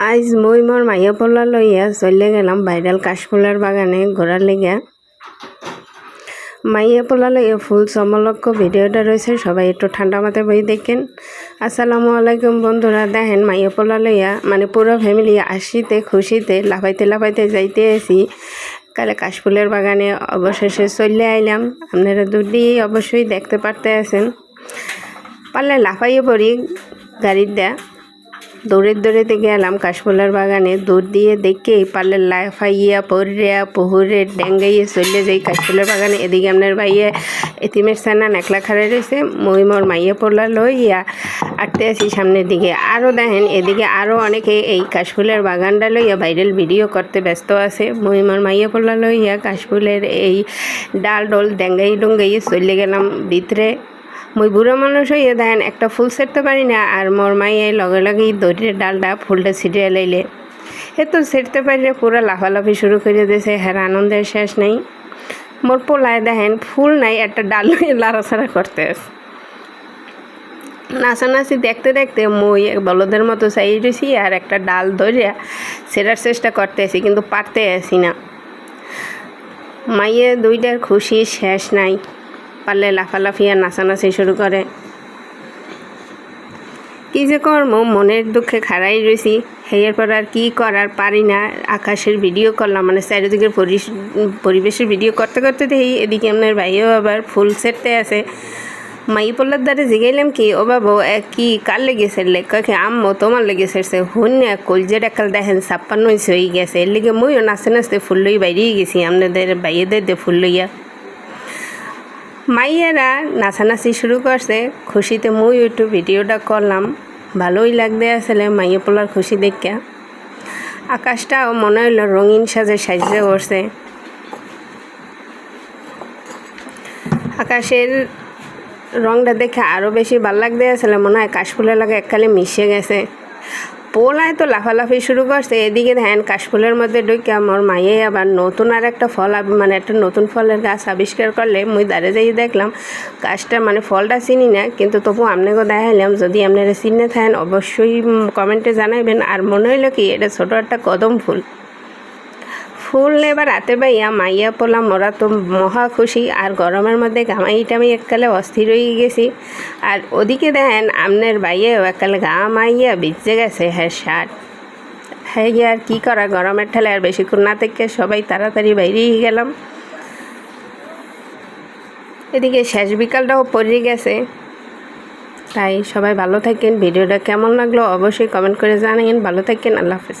আইজ মই মোর মাইয়া পোলা লইয়া চলে গেলাম ভাইরাল কাশফুলের বাগানে ঘোরার লেগে মাইয়া পোলা লইয়া ফুল সমলক্ষ ভিডিওটা রয়েছে সবাই একটু ঠান্ডা মাথায় বই দেখেন। আসসালামু আলাইকুম বন্ধুরা, দেখেন মাইয়া পোলা লইয়া মানে পুরো ফ্যামিলি আসিতে, খুশিতে লাফাইতে লাফাইতে যাইতে আসি কালে কাশফুলের বাগানে অবশেষে চলে আইলাম। আপনারা দূর দিয়ে অবশ্যই দেখতে পারতে আছেন। পারলে লাফাইয়ে পড়ি গাড়ির দেয়া দৌড়ে দৌড়েতে গেলাম কাশফুলার বাগানে। দূর দিয়ে দেখে পারলে লাফাইয়া পরিয়া পহুরে ডেঙ্গাইয়ে চলে যাই কাশফুলার বাগানে। এদিকে আপনার ভাইয়ে এতিমের সানা নেকলা খাড়ে রয়েছে মই মোর মাইয়া পড়লা লইয়া আটতে আসি সামনের দিকে। আরও দেখেন, এদিকে আরও অনেকে এই কাশফুলের বাগানটা লইয়া ভাইরাল ভিডিও করতে ব্যস্ত আছে। মই মোর মাইয়ে পড়লা লইয়া কাশফুলের এই ডাল ডোল ডেঙ্গাই ডুঙ্গাইয়ে চলে গেলাম ভিতরে। মই বুড়ো মানুষ হইয়া দেন একটা ফুল সেরতে পারি না, আর মোর মাইয়ে লগে লগেই দড়ির ডালটা ফুলটা ছিটিয়ে লাইলে। এ তো সেরতে পারলে পুরো লাফালাফি শুরু করে দিয়েছে হ্যাঁ আনন্দের শেষ নেই। মোর পোলায় দেখেন ফুল নাই, একটা ডাল লাড়াছাড়া করতে নাচানাচি দেখতে দেখতে মই বলদের মতো চাই রয়েছি আর একটা ডাল ধরিয়া সেরার চেষ্টা করতে আছি, কিন্তু পারতে আসি না। মাইয়ে দুইটার খুশি শেষ নাই। পারলে লাফালাফি নাচানাচি শুরু করে। কি যে কর্ম, মনের দুঃখে খাড়াই রয়েছি হেয়ের পর আর কি করার পারি না। আকাশের ভিডিও করলাম মানে চারিদিকের পরিবেশের ভিডিও করতে করতে দেখি এদিকে আপনার ভাইও আবার ফুল সেটতে আছে। মাই পল্লার দ্বারে জিগাইলাম কি, ও বাবু কি, কার লেগে সেরলে কে, আম্মো, তোমার লেগে সেরছে হুন না, কলজের একাল দেখেন, ছাপ্পান্ন হয়ে গেছে। এর লেগে মইও নাচতে নাচতে ফুল লই বাইরেই গেছি। আপনাদের বাইয়েদের দিয়ে ফুল লইয়া মাইয়েরা নাচানাচি শুরু করছে। খুশিতে মুই একটু ভিডিওটা করলাম। ভালোই লাগতে আসলে মাইয়ে পোলার খুশি দেখা। আকাশটাও মনে হইল রঙিন সাজে সাজতে করছে আকাশের রংটা দেখে আরও বেশি ভালো লাগতে আসলে মনে হয় কাশফুলের লাগে এককালে মিশে গেছে। পোলায় তো লাফালাফি শুরু করছে, এদিকে ধ্যান, কাশফুলের মধ্যে ঢুকে আমার মায়ে আবার নতুন আর একটা ফল মানে একটা নতুন ফলের গাছ আবিষ্কার করলে মুই দাঁড়িয়ে যাই দেখলাম, গাছটা মানে ফলটা চিনি না, কিন্তু তবু আপনাকেও দেখাইলাম, যদি আপনারা চিনে থাকেন অবশ্যই কমেন্টে জানাইবেন, আর মনে হইল কি এটা ছোটো একটা কদম ফুল। ফুল এবার রাতে পাইয়া মাইয়া পোলা মরা তো মহা খুশি, আর গরমের মধ্যে ঘামাই টামাই এককালে অস্থির হয়ে গেছি। আর ওদিকে দেখেন, আমনের বাইয়েও এককালে গা মাইয়া ভিজে গেছে হ্যাঁ শার্ট হ্যাঁ গিয়ে আর কী করা, গরমের ঠেলে আর বেশিক্ষণ না থেকে সবাই তাড়াতাড়ি বাইরেই গেলাম। এদিকে শেষ বিকালটাও পড়ে গেছে। তাই সবাই ভালো থাকেন, ভিডিওটা কেমন লাগল অবশ্যই কমেন্ট করে জানাবেন ভালো থাকেন, আল্লাহ হাফেজ।